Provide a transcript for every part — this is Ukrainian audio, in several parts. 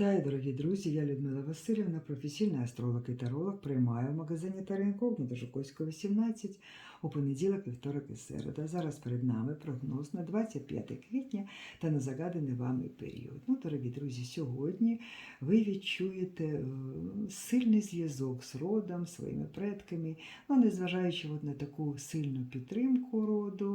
Вітаю, дорогі друзі! Я Людмила Васильівна, професійний астролог і таролог. Приймаю в магазині Таро Інкогніто Жуковського, 18 у понеділок, вівторок і середа. Зараз перед нами прогноз на 25 квітня та на загаданий вами період. Ну, дорогі друзі, сьогодні ви відчуєте е, сильний зв'язок з родом, своїми предками, ну, незважаючи от на таку сильну підтримку роду,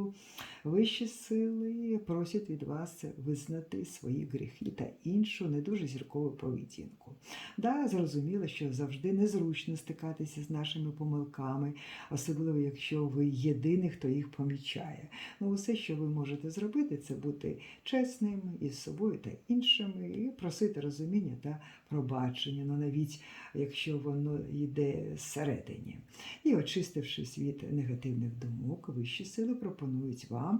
вищі сили просять від вас визнати свої гріхи та іншу не дуже зіркову поведінку. Да, зрозуміло, що завжди незручно стикатися з нашими помилками, особливо якщо ви єдиний, хто їх помічає. Ну, усе, що ви можете зробити, це бути чесним із собою та іншими, і просити розуміння та пробачення, ну навіть якщо воно йде зсередині. І очистивши світ негативних думок, вищі сили пропонують вам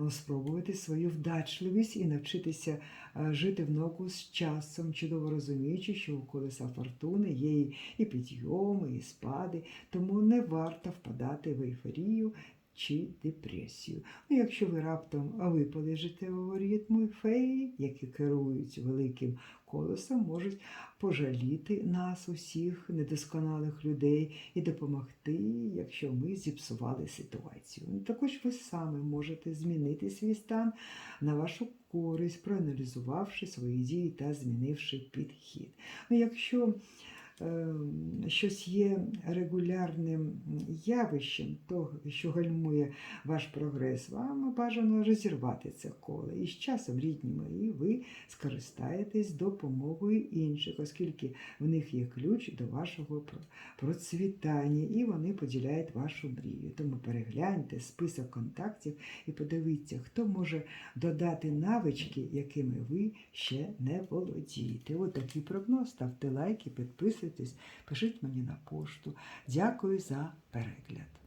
е, спробувати свою вдачливість і навчитися е, жити в ногу з часом, чудово розуміючи, що у колеса фортуни є і підйоми, і спади, тому не варто впадати в ейфорію. Чи депресію. Ну, якщо ви раптом випали життєвого ритму, феї, які керують великим колесом, можуть пожаліти нас, усіх недосконалих людей, і допомогти, якщо ми зіпсували ситуацію. Ну, Також ви саме можете змінити свій стан на вашу користь, проаналізувавши свої дії та змінивши підхід. Ну, якщо щось є регулярним явищем, того, що гальмує ваш прогрес, вам бажано розірвати це коло. І з часом, рідні мої, ви скористаєтесь допомогою інших, оскільки в них є ключ до вашого процвітання, і вони поділяють вашу мрію. Тому перегляньте список контактів і подивіться, хто може додати навички, якими ви ще не володієте. От такий прогноз. Ставте лайки, підписуйтесь, пишіть мені на пошту. Дякую за перегляд.